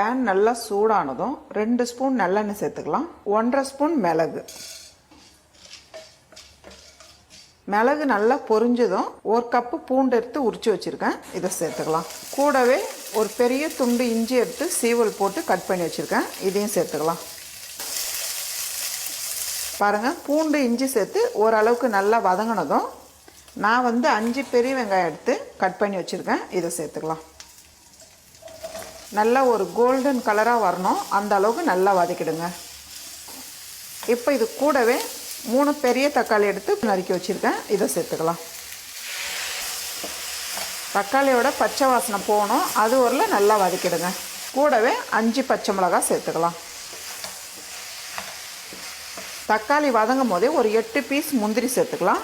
Pan நல்லா சூடானதும் ரெண்டு ஸ்பூன் நல்லெண்ணெய் சேர்த்துக்கலாம். ஒன்றரை ஸ்பூன் மிளகு. மிளகு நல்லா பொரிஞ்சதும் ஒரு கப்பு பூண்டு எடுத்து உரிச்சு வச்சுருக்கேன். இதை சேர்த்துக்கலாம். கூடவே ஒரு பெரிய துண்டு இஞ்சி எடுத்து சீவல் போட்டு கட் பண்ணி வச்சுருக்கேன். இதையும் சேர்த்துக்கலாம். பாருங்கள் பூண்டு இஞ்சி சேர்த்து ஓரளவுக்கு நல்லா வதங்கினதும் நான் வந்து அஞ்சு பெரிய வெங்காயம் எடுத்து கட் பண்ணி வச்சுருக்கேன். இதை சேர்த்துக்கலாம். நல்லா ஒரு கோல்டன் கலராக வரணும். அந்த அளவுக்கு நல்லா வதக்கிடுங்க. இப்போ இது கூடவே மூணு பெரிய தக்காளி எடுத்து நறுக்கி வச்சுருக்கேன். இதை சேர்த்துக்கலாம். தக்காளியோட பச்சை வாசனை போகணும். அது ஒரு நல்லா வதக்கிடுங்க. கூடவே அஞ்சு பச்சை மிளகா சேர்த்துக்கலாம். தக்காளி வதங்கும் போதே ஒரு எட்டு பீஸ் முந்திரி சேர்த்துக்கலாம்.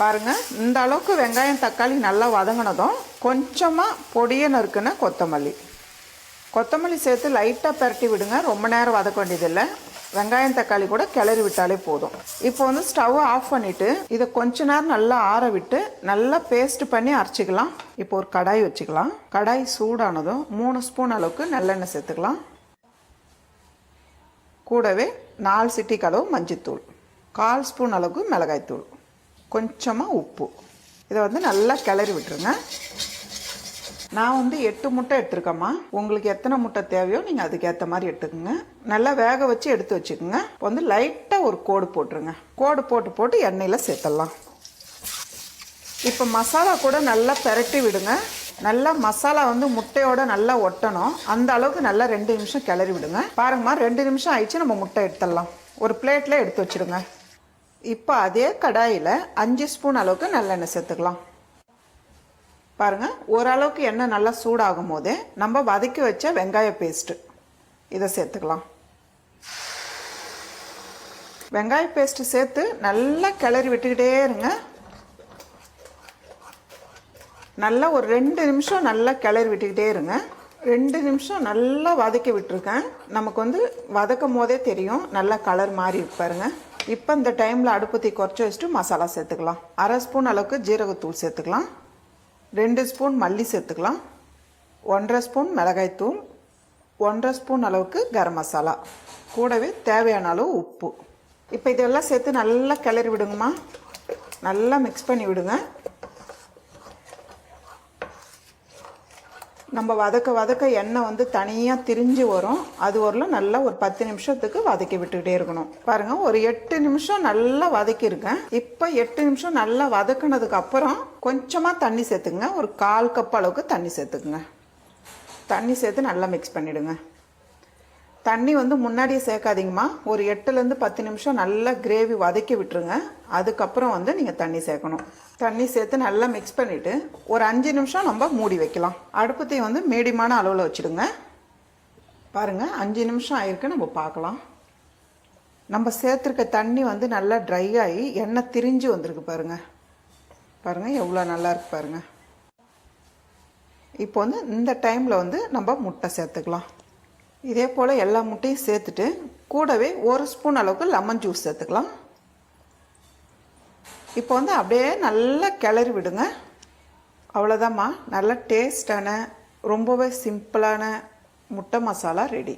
பாருங்கள் இந்த அளவுக்கு வெங்காயம் தக்காளி நல்லா வதங்கினதும் கொஞ்சமாக பொடியை நறுக்குன கொத்தமல்லி. கொத்தமல்லி சேர்த்து லைட்டாக பரட்டி விடுங்க. ரொம்ப நேரம் வதக்க வேண்டியதில்லை. வெங்காயம் தக்காளி கூட கிளறி விட்டாலே போதும். இப்போ வந்து ஸ்டவ் ஆஃப் பண்ணிவிட்டு இதை கொஞ்ச நேரம் நல்லா ஆற விட்டு நல்லா பேஸ்ட் பண்ணி அரைச்சிக்கலாம். இப்போ ஒரு கடாய் வச்சுக்கலாம். கடாய் சூடானதும் மூணு ஸ்பூன் அளவுக்கு நல்லெண்ணெய் சேர்த்துக்கலாம். கூடவே நாலு சிட்டி கலவு மஞ்சத்தூள். கால் ஸ்பூன் அளவுக்கு மிளகாய்த்தூள். கொஞ்சமாக உப்பு. இதை வந்து நல்லா கிளறி விட்டுருங்க. நான் வந்து எட்டு முட்டை எடுத்துருக்கேம்மா. உங்களுக்கு எத்தனை முட்டை தேவையோ நீங்கள் அதுக்கேற்ற மாதிரி எடுத்துக்கோங்க. நல்லா வேக வச்சு எடுத்து வச்சுக்கோங்க. வந்து லைட்டாக ஒரு கோடு போட்டுருங்க. கோடு போட்டு போட்டு எண்ணெயில் சேர்த்துடலாம். இப்போ மசாலா கூட நல்லா பெரட்டி விடுங்க. நல்லா மசாலா வந்து முட்டையோட நல்லா ஒட்டணும். அந்த அளவுக்கு நல்லா ரெண்டு நிமிஷம் கிளறி விடுங்க. பாருங்கம்மா ரெண்டு நிமிஷம் ஆயிடுச்சு நம்ம முட்டை எடுத்துடலாம். ஒரு பிளேட்டில் எடுத்து வச்சிடுங்க. இப்போ அதே கடாயில் அஞ்சு ஸ்பூன் அளவுக்கு நல்லெண்ணெய் சேர்த்துக்கலாம். பாருங்கள் ஓரளவுக்கு எண்ணெய் நல்லா சூடாகும் போதே நம்ம வதக்கி வச்ச வெங்காய பேஸ்ட்டு இதை சேர்த்துக்கலாம். வெங்காய பேஸ்ட்டு சேர்த்து நல்லா கிளறி விட்டுக்கிட்டே இருங்க. நல்லா ஒரு ரெண்டு நிமிஷம் நல்லா கிளறி விட்டுக்கிட்டே இருங்க. ரெண்டு நிமிஷம் நல்லா வதக்கி விட்டுருக்கேன். நமக்கு வந்து வதக்கும் போதே தெரியும் நல்லா கலர் மாறி பாருங்கள் இப்போ இந்த டைமில் அடுப்பத்தி குறைச்சி வச்சுட்டு மசாலா சேர்த்துக்கலாம். அரை ஸ்பூன் அளவுக்கு ஜீரகத்தூள் சேர்த்துக்கலாம். ரெண்டு ஸ்பூன் மல்லி சேர்த்துக்கலாம். ஒன்றரை ஸ்பூன் மிளகாய்த்தூள் ஒன்றரை ஸ்பூன் அளவுக்கு கரம் மசாலா. கூடவே தேவையான அளவு உப்பு. இப்போ இதெல்லாம் சேர்த்து நல்லா கிளறி விடுங்கம்மா. நல்லா மிக்ஸ் பண்ணி விடுங்க. நம்ம வதக்க வதக்க எண்ணெய் வந்து தனியாக திரிஞ்சு வரும். அது வரலும் நல்லா ஒரு பத்து நிமிஷத்துக்கு வதக்கி விட்டுக்கிட்டே இருக்கணும். பாருங்கள் ஒரு எட்டு நிமிஷம் நல்லா வதக்கியிருக்கேன். இப்போ எட்டு நிமிஷம் நல்லா வதக்கினதுக்கு அப்புறம் கொஞ்சமாக தண்ணி சேர்த்துக்குங்க. ஒரு கால் கப் அளவுக்கு தண்ணி சேர்த்துக்குங்க. தண்ணி சேர்த்து நல்லா மிக்ஸ் பண்ணிவிடுங்க தண்ணி வந்து முன்னாடியே சேர்க்காதீங்கம்மா. ஒரு எட்டுலேருந்து பத்து நிமிஷம் நல்லா கிரேவி வதக்கி விட்டுருங்க. அதுக்கப்புறம் வந்து நீங்கள் தண்ணி சேர்க்கணும். தண்ணி சேர்த்து நல்லா மிக்ஸ் பண்ணிவிட்டு ஒரு அஞ்சு நிமிஷம் நம்ம மூடி வைக்கலாம். அடுப்பத்தையும் வந்து மீடியமான அளவில் வச்சுடுங்க. பாருங்கள் அஞ்சு நிமிஷம் ஆயிருக்கு நம்ம பார்க்கலாம். நம்ம சேர்த்துருக்க தண்ணி வந்து நல்லா ட்ரை ஆகி எண்ணெய் திரிஞ்சு வந்திருக்கு பாருங்கள் பாருங்கள் எவ்வளோ நல்லா இருக்கு பாருங்கள் இப்போ வந்து இந்த டைமில் வந்து நம்ம முட்டை சேர்த்துக்கலாம். இதே போல் எல்லா முட்டையும் சேர்த்துட்டு கூடவே ஒரு ஸ்பூன் அளவுக்கு லெமன் ஜூஸ் சேர்த்துக்கலாம். இப்போ வந்து அப்படியே நல்லா கிளறி விடுங்க. அவ்வளோதாம்மா நல்ல டேஸ்டான ரொம்பவே சிம்பிளான முட்டை மசாலா ரெடி